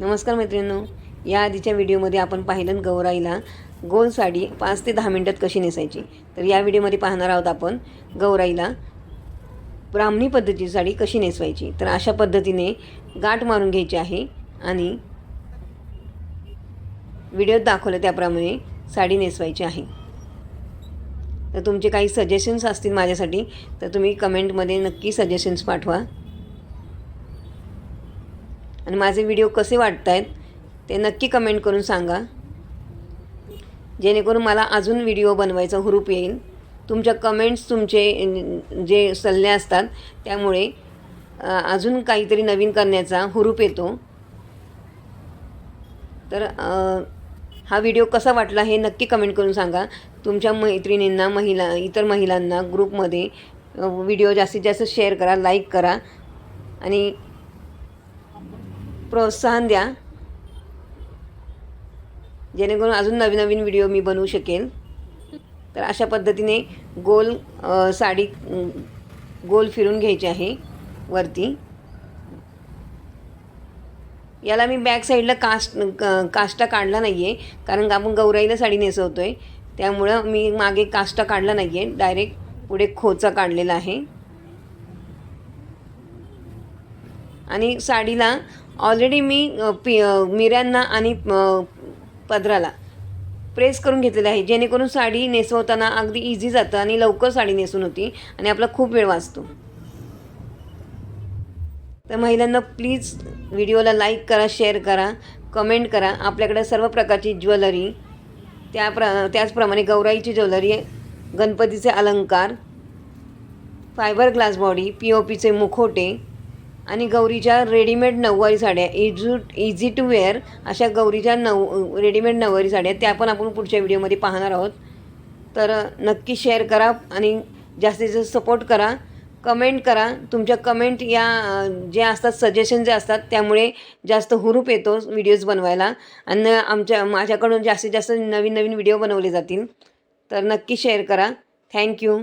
नमस्कार मैत्रिणींनो. या आधीच्या व्हिडिओमध्ये आपण पाहिलं गौराईला गोल साडी पाच ते दहा मिनटात कशी नेसायची. तर या व्हिडिओमध्ये पाहणार आहोत आपण गौराईला ब्राह्मणी पद्धतीची साडी कशी नेसवायची. तर अशा पद्धतीने गाठ मारून घ्यायची आहे आणि व्हिडिओत दाखवलं त्याप्रमाणे साडी नेसवायची आहे. तर तुमचे काही सजेशन्स असतील माझ्यासाठी तर तुम्ही कमेंटमध्ये नक्की सजेशन्स पाठवा. आणि माझे व्हिडिओ कसे वाटत आहेत ते नक्की कमेंट करून सांगा. जेणेकरून मला अजून व्हिडिओ बनवायचा हुरूप येईल तुमच्या कमेंट्स तुमचे जे सल्ले असतात त्यामुळे अजून काहीतरी नवीन करण्याचा हुरूप येतो. तर हा व्हिडिओ कसा वाटला हे नक्की कमेंट करून सांगा. तुमच्या मैत्रिणींना महिला इतर महिलांना ग्रुपमध्ये व्हिडिओ जास्तीत जास्त शेअर करा लाईक करा. आणि प्रोत्साहन द्या. जेणेकरून अजून नवीन नवीन व्हिडिओ मी बनवू शकेन. तर अशा पद्धतीने गोल साडी गोल फिरून घ्यायची आहे वरती. याला मी बॅक साईडला कास्ट काष्टा काढला नाही आहे कारण आपण गौराईला साडी नेसवतो आहे त्यामुळं मी मागे काष्टा काढला नाही आहे डायरेक्ट पुढे खोचा काढलेला आहे. आणि साडीला ऑलरेडी मी पी पि मिऱ्यांना आणि पदराला प्रेस करून घेतलेलं आहे. जेणेकरून साडी नेसवताना अगदी इझी जातं आणि लवकर साडी नेसून होती आणि आपला खूप वेळ वाचतो. तर महिलांना प्लीज व्हिडिओला लाईक करा शेअर करा कमेंट करा. आपल्याकडे सर्व प्रकारची ज्वेलरी त्या प्र त्याचप्रमाणे गौराईची ज्वेलरी गणपतीचे अलंकार fibre glass body P O पीचे मुखोटे आणि गौरीच्या रेडीमेड नऊवारी साड्या इजू इझी टू वेअर अशा गौरीच्या नऊ रेडीमेड नऊवारी साड्या त्या पण आपण पुढच्या व्हिडिओमध्ये पाहणार आहोत. तर नक्की शेअर करा आणि जास्तीत जास्त सपोर्ट करा. कमेंट करा. तुमच्या कमेंट या जे असतात सजेशन जे असतात त्यामुळे जास्त हुरूप येतो व्हिडिओज बनवायला. आणि आमच्या माझ्याकडून जास्तीत जास्त नवीन नवीन व्हिडिओ बनवले जातील. तर नक्की शेअर करा. थँक्यू